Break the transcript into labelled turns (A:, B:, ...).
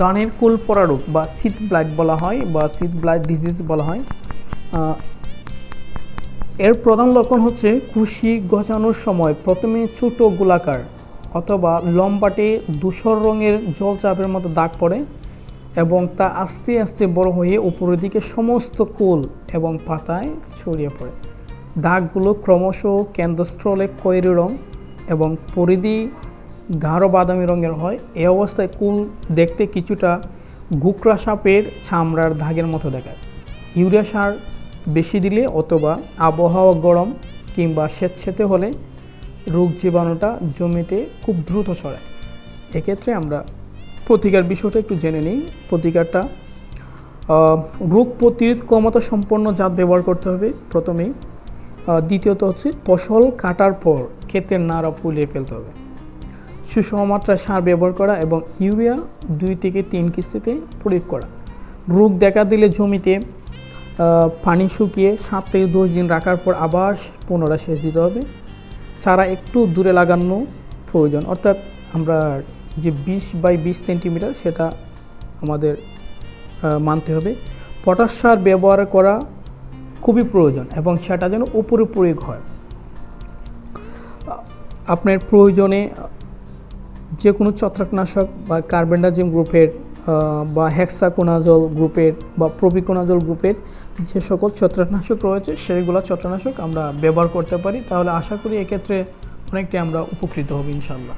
A: দানের কুল পরা রোগ বা শীত ব্লাইট বলা হয় বা শীত ব্লাইট ডিজিজ বলা হয়। এর প্রধান লক্ষণ হচ্ছে কুশি গজানোর সময় প্রথমে ছোট গোলাকার অথবা লম্বাটে ধূসর রঙের জলচাপের মতো দাগ পড়ে এবং তা আস্তে আস্তে বড় হয়ে উপরের দিকে সমস্ত কুল এবং পাতায় ছড়িয়ে পড়ে। দাগগুলো ক্রমশ কেন্দ্রস্থলে খয়েরি রং এবং পরিধি গাঢ় বাদামি রঙের হয়। এই অবস্থায় কুল দেখতে কিছুটা গুকরা সাপের চামড়ার ধাগের মতো দেখায়। ইউরিয়া সার বেশি দিলে অথবা আবহাওয়া গরম কিংবা স্বেচ্ছেতে হলে রোগ জীবাণুটা জমিতে খুব দ্রুত ছড়ায়। এক্ষেত্রে আমরা প্রতিকার বিষয়টা একটু জেনে নিই। প্রতিকারটা রোগ প্রতিরোধ ক্ষমতা সম্পন্ন জাত ব্যবহার করতে হবে প্রথমেই। দ্বিতীয়ত হচ্ছে ফসল কাটার পর ক্ষেতের নাড়া ফুলিয়ে ফেলতে হবে। সুষম মাত্রায় সার ব্যবহার করা এবং ইউরিয়া দুই থেকে তিন কিস্তিতে প্রয়োগ করা। রোগ দেখা দিলে জমিতে পানি শুকিয়ে সাত থেকে দশ দিন রাখার পর আবার পুনরায় সেচ দিতে হবে। চারা একটু দূরে লাগানো প্রয়োজন। অর্থাৎ আমরা যে বিশ বাই বিশ সেন্টিমিটার সেটা আমাদের মানতে হবে। পটাশ সার ব্যবহার করা খুবই প্রয়োজন এবং সেটা যেন উপরে প্রয়োগ হয়। আপনার প্রয়োজনে যে কোনো ছত্রাকনাশক বা কার্বেন্ডাজিম গ্রুপের বা হ্যাক্সাকোনাজল গ্রুপের বা প্রবিকোনাজল গ্রুপের যে সকল ছত্রাকনাশক রয়েছে সেইগুলো ছত্রাকনাশক আমরা ব্যবহার করতে পারি। তাহলে আশা করি এক্ষেত্রে অনেকটাই আমরা উপকৃত হব ইনশাল্লাহ